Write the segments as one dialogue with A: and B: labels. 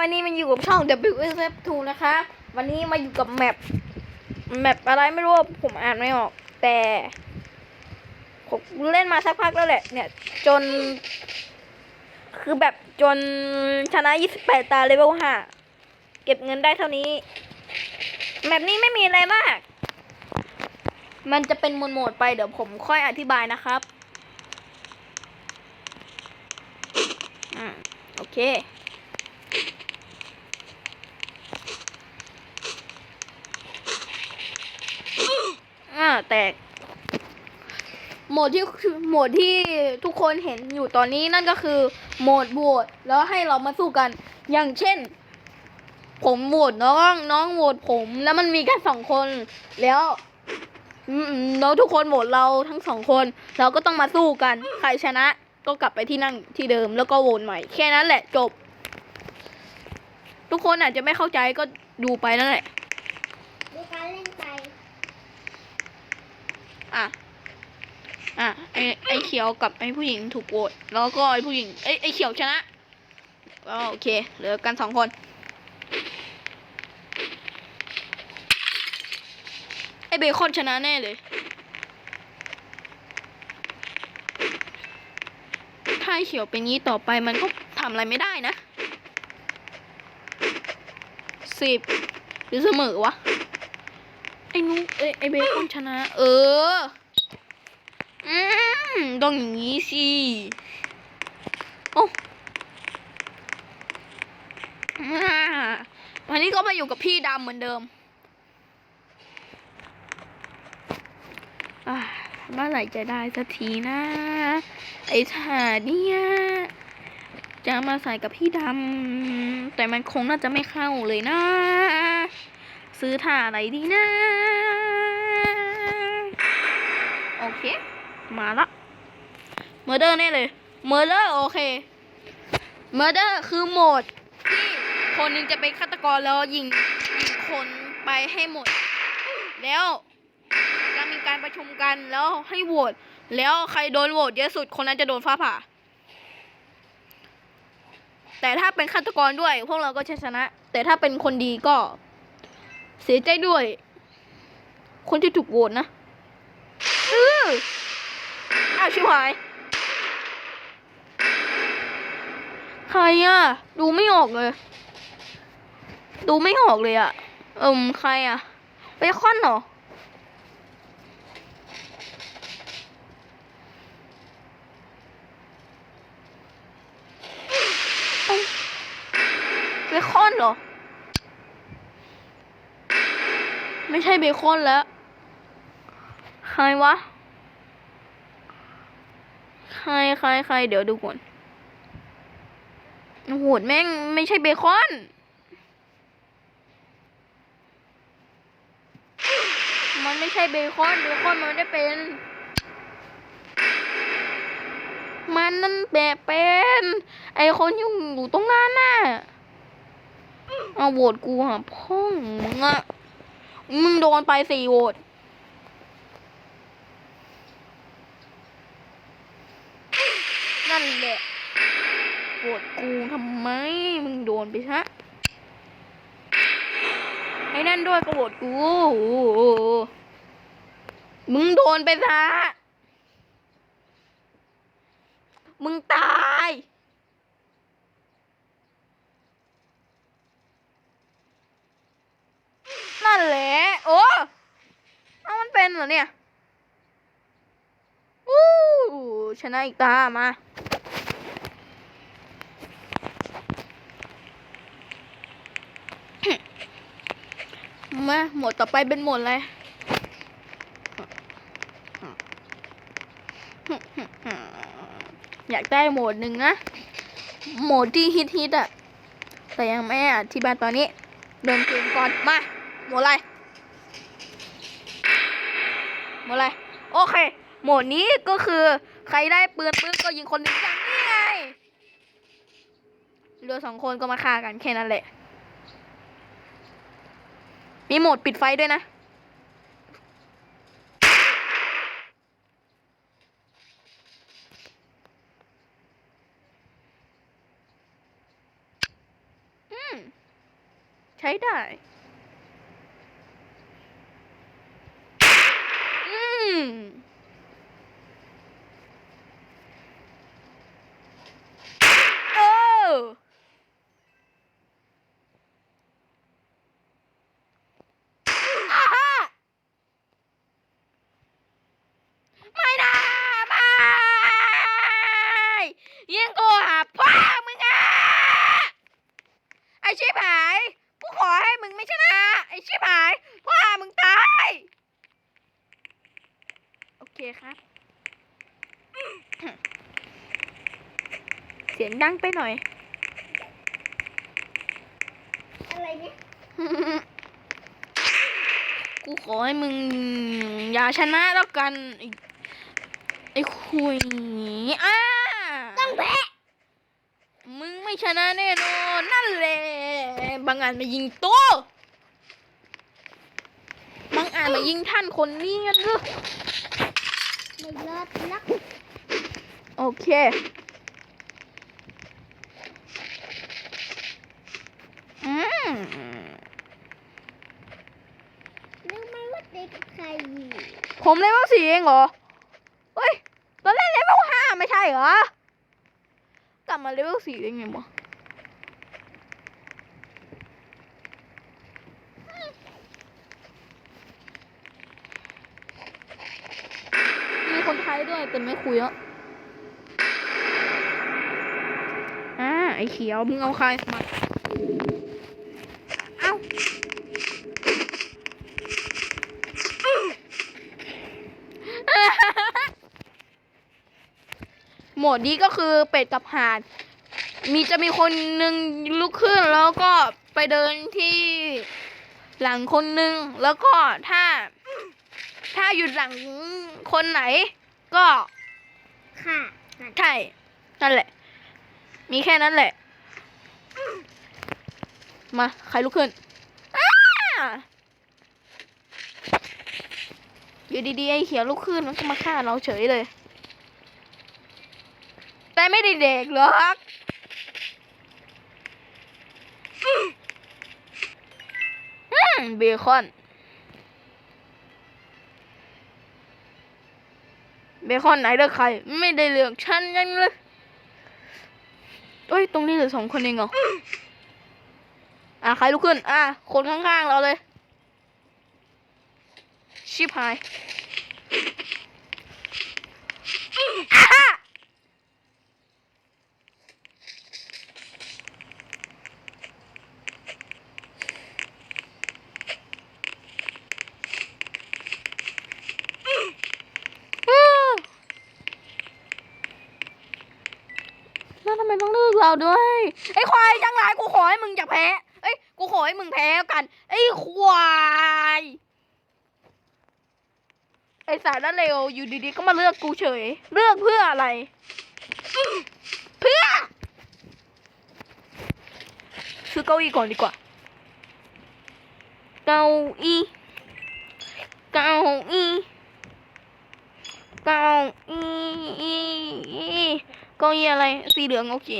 A: วันนี้มาอยู่กับช่อง WSF2 นะคะ วันนี้มาอยู่กับแมปแมปอะไรไม่รู้ผมอ่านไม่ออก แต่ผมเล่นมาสักพักแล้วแหละ เนี่ย จน คือแบบจนชนะ 28 ตาเลเวล5เก็บเงินได้เท่านี้ แมปนี้ไม่มีอะไรมาก มันจะเป็นโหมดไปเดี๋ยวผมค่อยอธิบายนะครับ อืม โอเค อ่า แตก โหมดที่โหมดที่ทุกคนเห็นอยู่ตอนนี้นั่นก็คือ โหมดโหวตแล้วให้เรามาสู้กัน อย่างเช่น ผมโหวตน้องน้องโหวตผมแล้วมันมีกันสองคนแล้วอืมแล้วทุกคนโหวตเราทั้งสองคน เราก็ต้องมาสู้กัน ใครชนะก็กลับไปที่นั่งที่เดิมแล้วก็โหวตใหม่ แค่นั้นแหละจบ ทุกคนอาจจะไม่เข้าใจก็ดูไปนั่นแหละ
B: ดูการเล่นไป
A: อะ อะไอไอเขียวกับไอผู้หญิงถูกโหวตแล้วก็ไอผู้หญิงไอไอเขียวชนะก็โอเคเหลือกันสองคน ไอเบคอนชนะแน่เลย ถ้าไอเขียวเป็นงี้ต่อไปมันก็ทำอะไรไม่ได้นะสิบหรือเสมอวะ ไอ้นุ๊กเอ้ยไอ้เบคอนชนะ เออ อืมต้องอย่างนี้สิโอ้อ่าวันนี้ก็มาอยู่กับพี่ดำเหมือนเดิมอ่าเมื่อไหร่จะได้สักทีนะ ไอ้ถาเนี่ยจะมาใส่กับพี่ดำแต่มันคงน่าจะไม่เข้าเลยนะ ซื้อถ่าอะไรดีนะ โอเค มาละเมอร์เดอร์แน่เลยเมอร์เดอร์โอเคเมอร์เดอร์คือโหมด ที่คนหนึงจะเป็นฆาตกรแล้วยิงยิงคนไปให้หมด แล้วจะมีการประชุมกันแล้วให้โหวตแล้วใครโดนโหวตเยอะสุดคนนั้นจะโดนฟ้าผ่า แต่ถ้าเป็นฆาตกรด้วย พวกเราก็ชนะ แต่ถ้าเป็นคนดีก็ เสียใจด้วย คนที่ถูกโหวตนะอื้ออ้าวชิบหาย ใครอะดูไม่ออกเลย ดูไม่ออกเลยอะเอิมใครอะเบคอนเหรอเอ้าเบคอนเหรอ ไม่ใช่เบคอนแล้วใครวะ ใครใครใครเดี๋ยวดูก่อนโอ้โหแม่งไม่ใช่เบคอน มันไม่ใช่เบคอน เบคอนมันไม่ได้เป็น มันนั่นแบบเป็น ไอคนยู่อยู่ตรงนั้นน่ะเอาโหวตกูหาพ่องมึงอะ มึงโดนไปสี่โหวตนั่นแหละโหวตกูทำไม มึงโดนไปซะไอ้นั่นด้วยก็โหวตกู มึงโดนไปซะมึงตาย นั่นแหละ โอ้เอามันเป็นเหรอเนี่ยอู้ชนะอีกตา มา มาหมวดต่อไปเป็นหมวดอะไรอยากได้โหมดหนึ่งนะ โหมดที่ฮิตฮิตๆอะแต่ยังไม่อธิบายตอนนี้ เดินเกมก่อนมา มดอะไรโหมดอะไร โอเค โหมดนี้ก็คือใครได้ปืนปืนก็ยิงคนหนึ่งอย่างนี้ไงเหลือสองคนก็มาฆ่ากันแค่นั้นแหละ มีโหมดปิดไฟด้วยนะใช้ได้ อืมเอออ่าฮะไม่นะไม่ยิงกูหาพ่อมึงอะไอชิบหาย กูขอให้มึงไม่ชนะ ไอชิบหายพ่อมึงตาย คครับ เสียงดังไปหน่อย
B: อะไรเนี่ย
A: กูขอให้มึงอย่าชนะแล้วกันไอ้ไอ้คุยอ่า
B: ต้องแพ้
A: มึงไม่ชนะแน่นอนนั่นแหละบางอ่านมายิงตัวบางอ่านมายิงท่านคนนี้กันหรือ
B: ไม่เลิศนัก
A: โอเค อืม
B: รู้ไหมว่าเด็กใครอยู่
A: ผมเลเวลสี่เองเหรอ เฮ้ยตอนแรกเลเวลห้าไม่ใช่เหรอ กลับมาเลเวลสี่ได้ไงวะ มีคนไทยด้วยแต่ไม่คุยแล้วอ่าไอเขียวมึงเอาใครมาเอ้าโหมดนี้ก็คือเป็ดกับห่าน มีจะมีคนหนึ่งลุกขึ้นแล้วก็ไปเดินที่หลังคนหนึ่งแล้วก็ถ้า ถ้าหยุดหลังคนไหน ก็
B: ค่ะ
A: ใช่นั่นแหละ มีแค่นั้นแหละ มาใครลุกขึ้นอ้าอยู่ดีๆไอ้เขียวลุกขึ้นมันก็มาฆ่าเราเฉยเลย แต่ไม่ได้เด็กหรอกอืมเบคอน คอนไหนเลือกใคร ไม่ได้เลือกฉันยังเลยเอ้ยตรงนี้เหลือสองคนเองเหรออะใครลุกขึ้น อะคนข้างๆเราเลย ชิบหายอะอู้แล้วทำไมต้อง เราด้วยไอ้ควายจังไรกูขอให้มึงอย่าแพ้เอ้ยกูขอให้มึงแพ้แล้วกันไอ้ควายไอ้สารนั่นเร็วอยู่ดีๆก็มาเลือกกูเฉย เลือกเพื่ออะไร เพื่อซื้อเก้าอี้ก่อนดีกว่า เก้าอี้เก้าอี้เก้าอี้เก้าอี้อะไรสีเหลืองโอเค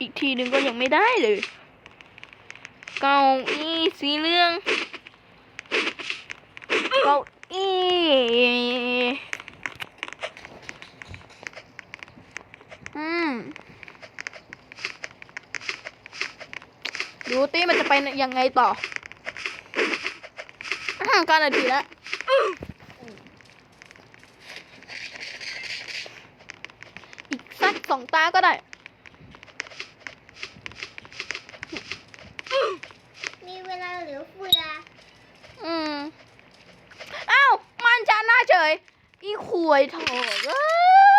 A: อีกทีหนึ่งก็ยังไม่ได้เลย เก้าอี้สีเหลือง เก้าอี้อืมดูตี้มันจะไปยังไงต่ออะเการนาทีแล้วอีกสักสองตาก็ได้
B: มีเวลาเหลือเฟือ
A: อืมอ้าวมันชนะเฉย อีขวยโถเอ้ย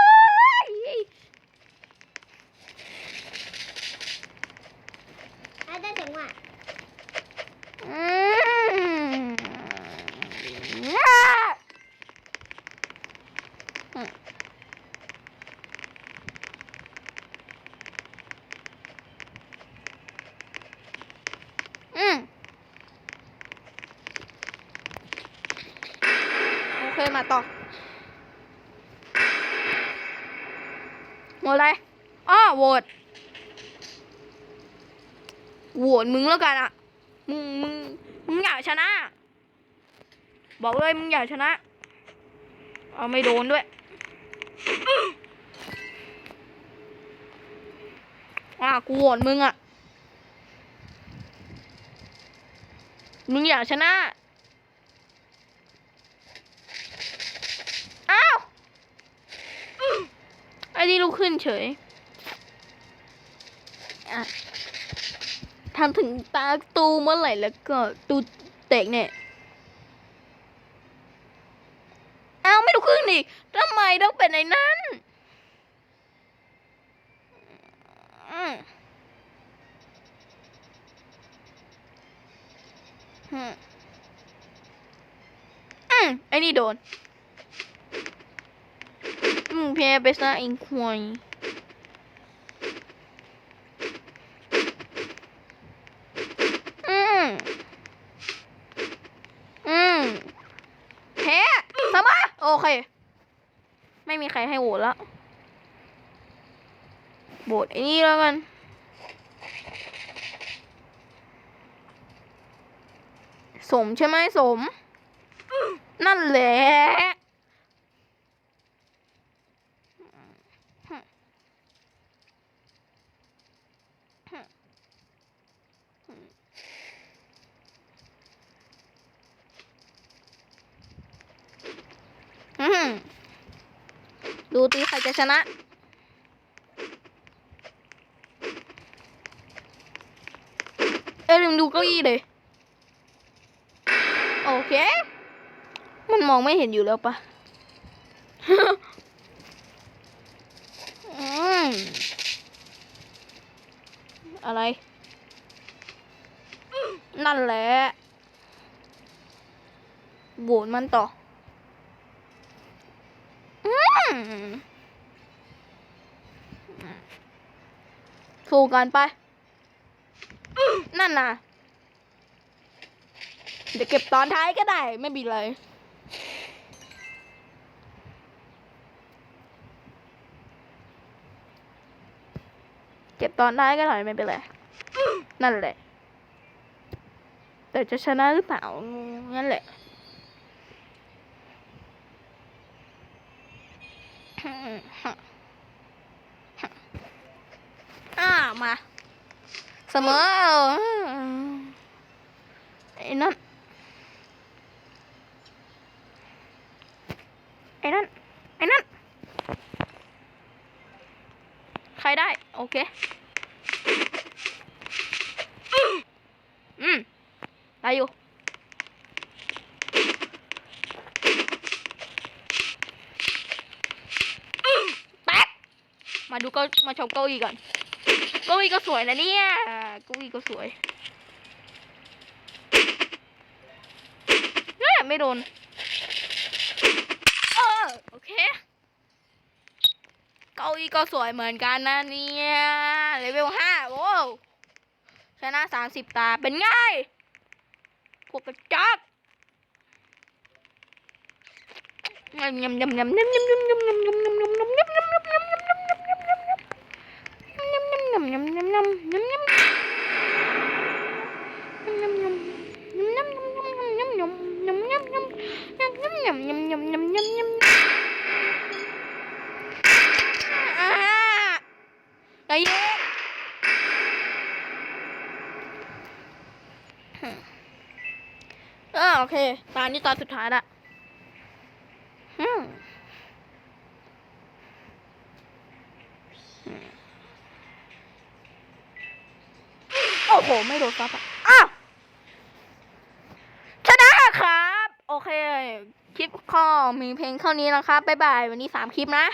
B: มาต่
A: อโหวตอะไรอ้อโหวตโหวตมึงแล้วกันอะ มึงมึงมึงอยากชนะ บอกเลยมึงอยากชนะ เอาไม่โดนด้วยอะกูโหวตมึงอะ มึงอยากชนะ ขึ้นเฉยทำถึงตาตูเมื่อไหร่แล้วก็ตูเตกเนี่ยเอาไม่ดูครึ่งดิทำไมต้องเป็นในนั้นอืมอันนี้โดน มึงแพ้ไปซะเองควายอืมอืมแพ้สมโอเค ไม่มีใครให้โหวตละโหวตไอ้นี่แล้วกันสมใช่ไหมสม นั่นแหละ ดูตีใครจะชนะ เอ้ยดูเก้าอี้เลย โอเค มันมองไม่เห็นอยู่แล้วปะ อะไร นั่นแหละโบนมันต่อสู้กันไป นั่นน่ะ เดี๋ยวเก็บตอนท้ายก็ได้ ไม่บีเลย ตอนได้ก็หน่อยไม่เป็นไร นั่นแหละ แต่จะชนะหรือเปล่า นั่นแหละมา เสมอไอ้นั่น ไอ้นั่น ไอ้นั่น ใครได้ โอเค ได้อยู่แป๊บมาดูก็มาชมเก้าอี้ก่อนเก้าอี้ก็สวยนะเนี่ยเก้าอี้ก็สวยเนี่ยไม่โดนเออโอเคเก้าอี้ก็สวยเหมือนกันนะเนี่ยเลเวลห้าโอ้ชนะสามสิบตาเป็นไง วกกระจอกงำงำงำงำงำงำงำงำงำงำงำ อนนี้ตอนสุดท้ายละอืมโอ้โห ไม่โดนซับอะ อ้าวชนะครับ โอเค คลิปข้อมีเพลงเท่านี้นะครับ บ๊ายบาย วันนี้สามคลิปนะ